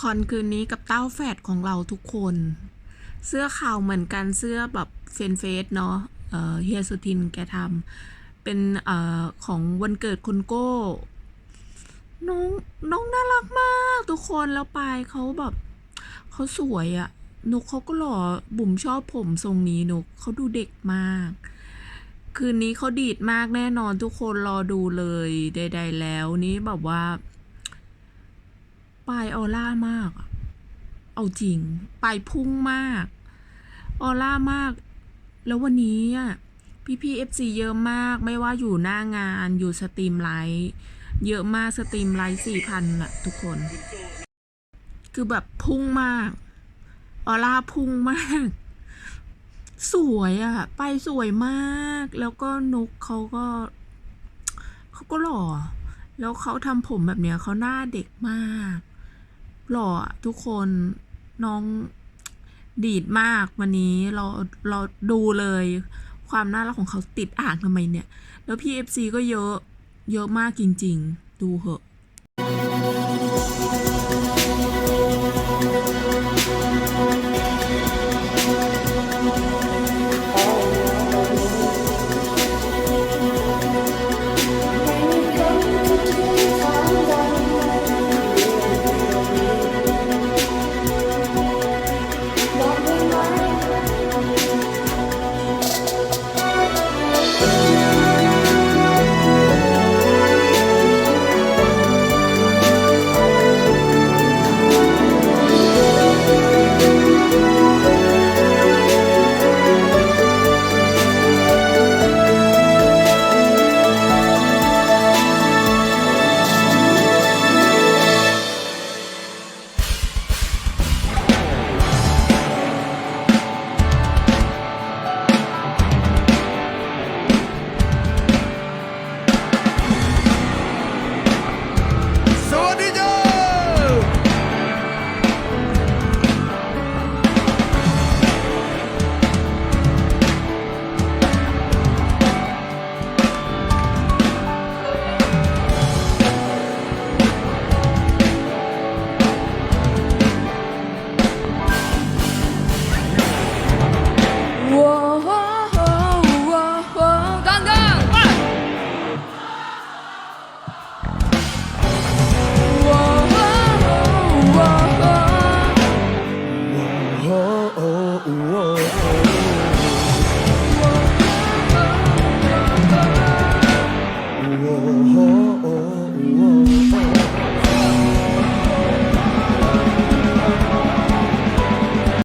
คอนคืนนี้กับเต้าแฝดของเราทุกคน เสื้อขาวเหมือนกันเสื้อแบบเฟนเฟสเนาะเเฮียสุทินแกทำเป็นเออของวันเกิดคุณโก้น้องน้องน่ารักมากทุกคนแล้วปายเขาแบบเขาสวยอะนุกเขาก็หล่อบุ๋มชอบผมทรงนี้นุกเขาดูเด็กมาก คืนนี้เขาดีดมากแน่นอนทุกคนรอดูเลยใด ๆ แล้วนี้แบบว่า ปลายออร่ามาก เอาจริง ปลายพุ่งมาก ออร่ามาก แล้ววันนี้พี่พี่เอฟซีเยอะมาก ไม่ว่าอยู่หน้างานอยู่สตรีมไลท์เยอะมากสตรีมไลท์สี่พันอะทุกคน คือแบบพุ่งมาก ออร่าพุ่งมาก สวยอะไปสวยมาก แล้วก็นุกเขาก็เขาก็หล่อ แล้วเขาทำผมแบบเนี้ยเขาหน้าเด็กมาก หล่อทุกคนน้องดีดมากวันนี้เราเราดูเลย ความน่ารักของเขาติดอ่างทำไมเนี่ย แล้วพี่เอฟซีก็เยอะเยอะมากจริง ๆ ดูเหอะ